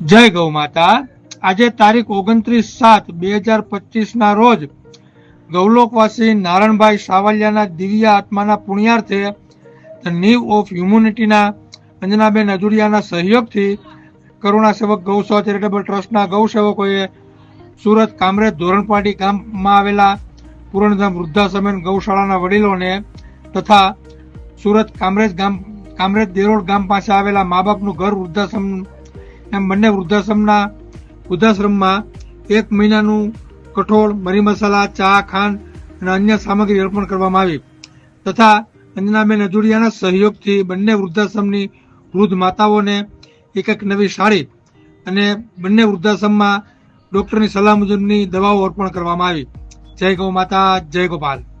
જય ગૌ માતા. આજે તારીખ ઓગણત્રીસ સાત બે હજાર પચીસ ના રોજ ગૌલોકવાસી નારણભાઈ સાવલિયાના દિવ્ય આત્માના પુણ્યાર્થે ધ નીવ ઓફ હ્યુમનિટીના અંજનાબેન અજુરિયાના સહયોગથી કરુણા સેવક ગૌસેવા ચેરિટેબલ ટ્રસ્ટના ગૌસેવકોએ સુરત કામરેજ ધોરણપાટી ગામમાં આવેલા પૂરણધામ વૃદ્ધાશ્રમેન ગૌશાળાના વડીલોને તથા સુરત કામરેજ ગામ કામરેજ દેરોડ ગામ પાસે આવેલા મા બાપનું ઘર વૃદ્ધાશ્રમ એમ બંને વૃદ્ધાશ્રમના વૃદ્ધાશ્રમમાં એક મહિનાનું કઠોળ, મરી મસાલા, ચા, ખાંડ અને અન્ય સામગ્રી અર્પણ કરવામાં આવી. તથા અંજનાબેન અજુડિયાના સહયોગથી બંને વૃદ્ધાશ્રમની વૃદ્ધ માતાઓને એક એક નવી સાડી અને બંને વૃદ્ધાશ્રમમાં ડોક્ટરની સલાહ મુજબની દવાઓ અર્પણ કરવામાં આવી. જય ગૌ માતા, જય ગોપાલ.